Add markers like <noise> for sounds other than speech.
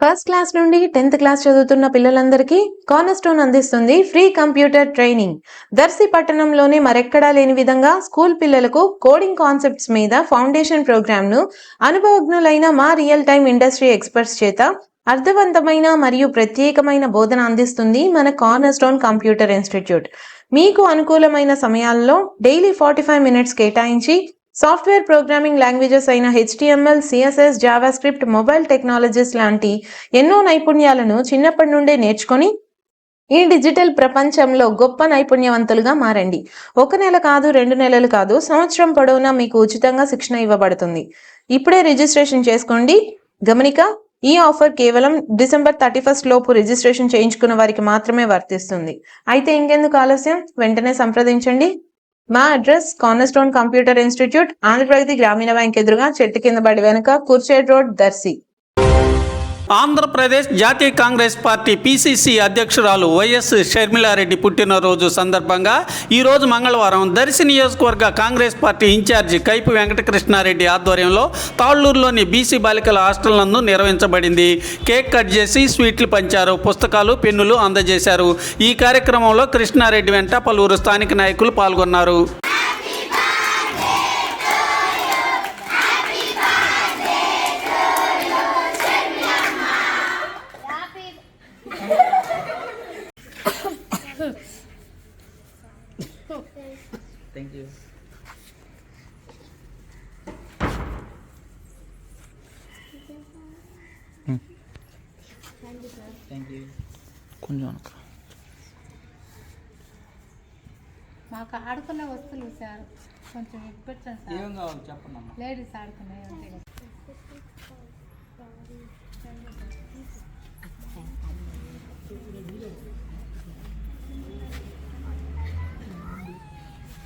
First class నుండి tenth class చదువుతున్న పిల్లలందరికీ కార్నర్స్టోన్ అందిస్తుంది ఫ్రీ కంప్యూటర్ ట్రైనింగ్ దర్శి పట్టణంలోనే మరెక్కడా లేని విధంగా స్కూల్ పిల్లలకు కోడింగ్ కాన్సెప్ట్స్ మీద ఫౌండేషన్ ప్రోగ్రామ్ను అనుభవజ్ఞులైన మా రియల్ టైమ్ ఇండస్ట్రీ ఎక్స్పర్ట్స్ చేత అర్థవంతమైన మరియు ప్రత్యేకమైన బోధన అందిస్తుంది మన కార్నర్స్టోన్ కంప్యూటర్ ఇన్స్టిట్యూట్ మీకు అనుకూలమైన సమయాల్లో డైలీ ఫార్టీ ఫైవ్ మినిట్స్ కేటాయించి సాఫ్ట్వేర్ ప్రోగ్రామింగ్ లాంగ్వేజెస్ అయిన HTML CSS JavaScript mobile technologies లాంటి ఎన్నో నైపుణ్యాలను చిన్నప్పటి నుండే నేర్చుకొని ఈ డిజిటల్ ప్రపంచంలో గొప్ప నైపుణ్యవంతులుగా మారండి. ఒక నెల కాదు రెండు నెలలు కాదు సంవత్సరం పొడవునా మీకు ఉచితంగా శిక్షణ ఇవ్వబడుతుంది. ఇప్పుడే రిజిస్ట్రేషన్ చేసుకోండి. గమనిక ఈ ఆఫర్ కేవలం డిసెంబర్ థర్టీ ఫస్ట్ లోపు రిజిస్ట్రేషన్ చేయించుకున్న వారికి మాత్రమే వర్తిస్తుంది. అయితే ఇంకెందుకు ఆలస్యం? వెంటనే సంప్రదించండి. మా address cornerstone computer institute Andhra Pragathi Grameena bank ఎదురుగా చెట్టు కింద బడి వెనుక కుర్చేడ్ రోడ్ దర్శి. ఆంధ్రప్రదేశ్ జాతీయ కాంగ్రెస్ పార్టీ పిసిసి అధ్యక్షురాలు వైఎస్ షర్మిలారెడ్డి పుట్టినరోజు సందర్భంగా ఈరోజు మంగళవారం దర్శి నియోజకవర్గ కాంగ్రెస్ పార్టీ ఇన్ఛార్జి కైపు వెంకటకృష్ణారెడ్డి ఆధ్వర్యంలో తాళ్ళూరులోని బీసీ బాలికల హాస్టల్ నందు నిర్వహించబడింది. కేక్ కట్ చేసి స్వీట్లు పంచారు పుస్తకాలు పెన్నులు అందజేశారు. ఈ కార్యక్రమంలో కృష్ణారెడ్డి వెంట పలువురు స్థానిక నాయకులు పాల్గొన్నారు. <laughs> Thank you. Thank you. కొంచెం మాకు ఆడుకునే వస్తువులు సార్ కొంచెం ఇప్పించండి సార్. లేడీస్ ఆడుకునే